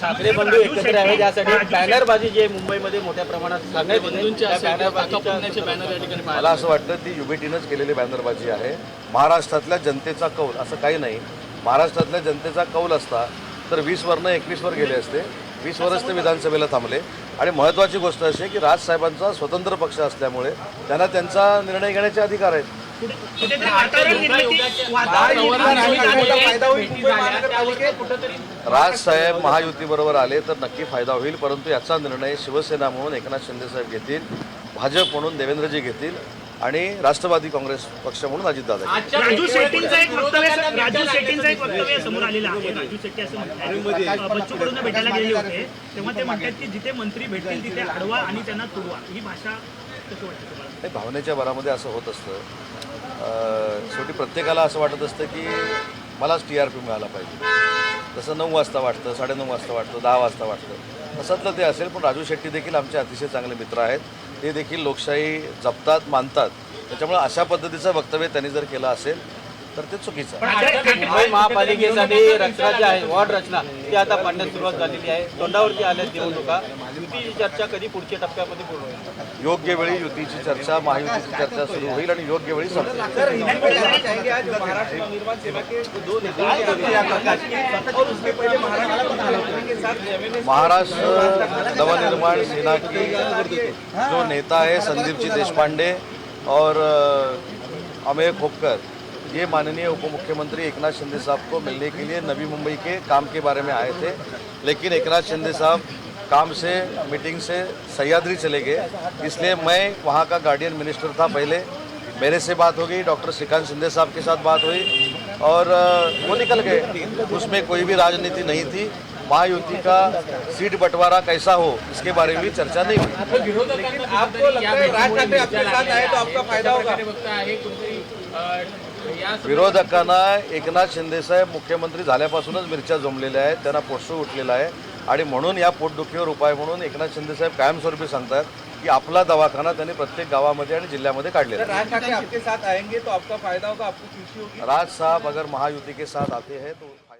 ठाकरे बंधू एकत्र यावेत यासाठी बॅनरबाजी जी आहे मुंबईमध्ये मोठ्या प्रमाणात सांगण्यात येते, मला असं वाटतं ती युबीटीनंच केलेली बॅनरबाजी आहे. महाराष्ट्रातल्या जनतेचा कौल असं काही नाही. महाराष्ट्रातल्या जनतेचा कौल असता तर वीसवरनं एकवीसवर गेले असते. वीसवरच ते विधानसभेला थांबले. आणि महत्त्वाची गोष्ट अशी आहे की राजसाहेबांचा स्वतंत्र पक्ष असल्यामुळे त्यांना त्यांचा निर्णय घेण्याचे अधिकार आहेत. वातावरण राजसाहेब महायुतीबरोबर आले तर नक्की फायदा होईल परंतु याचा निर्णय शिवसेना म्हणून एकनाथ शिंदेसाहेब घेतील भाजप म्हणून देवेंद्रजी घेतील आणि राष्ट्रवादी काँग्रेस पक्ष म्हणून अजितदादा. राजू शेट्टींचं एक वक्तव्य राजू शेट्टींचं एक वक्तव्य समोर आलेलं आहे. राजू शेट्टी असं म्हणतात बच्चू कडूंना भेटायला गेलेले होते. तेव्हा ते म्हणतात की जिथे मंत्री भेटतील तिथे अडवा आणि त्यांना तुडवा. ही भाषा कशी वाटते भावनेच्या भरामध्ये असं होत असतं. शेवटी प्रत्येकाला असं वाटत असतं की मलाच टी आर पी मिळाला पाहिजे. तसं नऊ वाजता वाटतं साडेनऊ वाजता वाटतं दहा वाजता वाटतं तसंतलं ते असेल पण राजू शेट्टी देखील आमचे अतिशय चांगले मित्र आहेत. ते देखील लोकशाही जपतात मानतात. त्याच्यामुळे अशा पद्धतीचं वक्तव्य त्यांनी जर केलं असेल तर ते चुकीचं आहे. मुंबई महापालिकेसाठी रचना जी आहे वॉर्ड रचना. ती आता पाडण्यास सुरुवात झालेली आहे. तोंडावरती आल्या निवडणुका. युतीची चर्चा कधी पुढच्या टप्प्यामध्ये पूर्ण होईल? योग्य वेळी युतीची चर्चा महायुतीची चर्चा सुरू होईल आणि योग्य वेळी संपेल महाराष्ट्र नवनिर्माण सेना की जो नेता है संदीप जी देशपांडे और अ, अमेय खोपकर ये माननीय उप मुख्यमंत्री एकनाथ शिंदे साहब को मिलने के लिए नवी मुंबई के काम के बारे में आए थे। लेकिन एकनाथ शिंदे साहब काम से, मीटिंग से सह्याद्री चले गए। इसलिए मैं वहाँ का गार्डियन मिनिस्टर था पहले। मेरे से बात हो गई, डॉक्टर श्रीकांत शिंदे साहब के साथ बात हुई। और वो निकल गए। उसमें कोई भी राजनीति नहीं थी। महायुति का सीट बंटवारा कैसा हो इसके बारे में भी चर्चा नहीं हुई। आपको लगता है राज ठाकरे आपके साथ आए तो आपका फायदा होगा? विरोधकांना एकनाथ शिंदेसाहेब मुख्यमंत्री झाल्यापासूनच मिरच्या जमलेल्या आहेत त्यांना पोटसू उठलेला आहे. आणि म्हणून या पोटदुखीवर उपाय म्हणून एकनाथ शिंदेसाहेब कायमस्वरूपी सांगतात की आपला दवाखाना त्यांनी प्रत्येक गावामध्ये आणि जिल्ह्यामध्ये काढलेला आहे. राज ठाकरे आपके साथ आएंगे तो आपका फायदा होगा आपको खुशी होगी? राज साहब अगर महायुति के साथ आते हैं तो